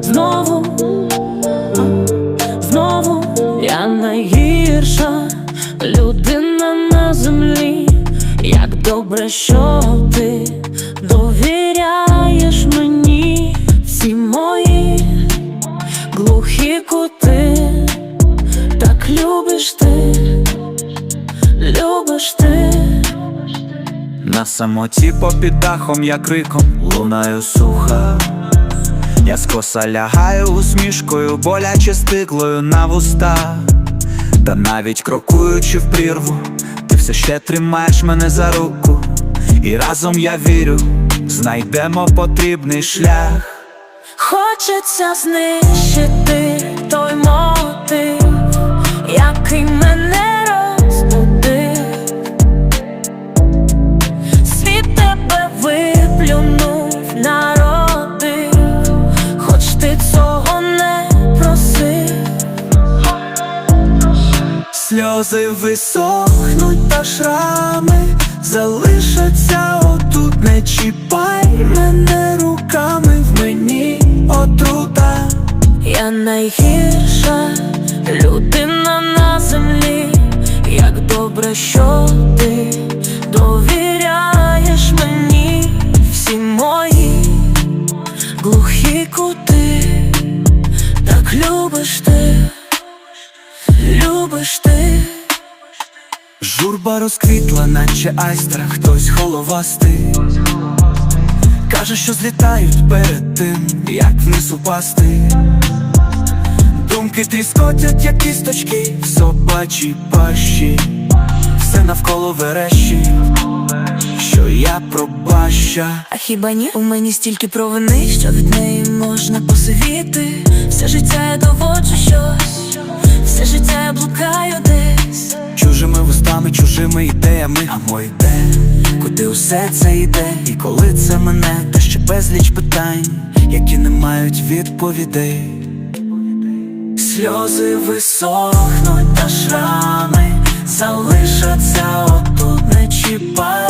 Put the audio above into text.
Знову, знову я найгірша людина на землі. Як добре, що ти довіряєш мені всі мої глухі кути, так любиш ти, любиш ти. На самоті попід дахом я криком лунаю суха. Я скоса лягаю усмішкою, боляче стиглою на вуста. Та навіть крокуючи в прірву, ти все ще тримаєш мене за руку. І разом я вірю, знайдемо потрібний шлях. Хочеться знищити той мотив, який мене розбудив. Світ тебе виплюнув, Сльози висохнуть та шрами залишаться отут, не чіпай мене руками в мені отрута. Я найгірша людина на землі, як добре, що ти довіряєш мені всі мої глухі кути, так любиш ти, любиш ти. Журба розквітла, наче айстра, хтось головастий. Каже, що злітають перед тим, як вниз упасти. Думки тріскотять, як кісточки в собачій пащі. Все навколо верещі, що я пробаща. А хіба ні? У мені стільки провини, що від неї можна посивіти. Все життя я доводжу щось, все життя я блукаю. Вустами, чужими ідеями, а мой йде, куди усе це йде, і коли це мене, та ще безліч питань, які не мають відповідей. Сльози висохнуть та шрами залишаться отут, не чіпай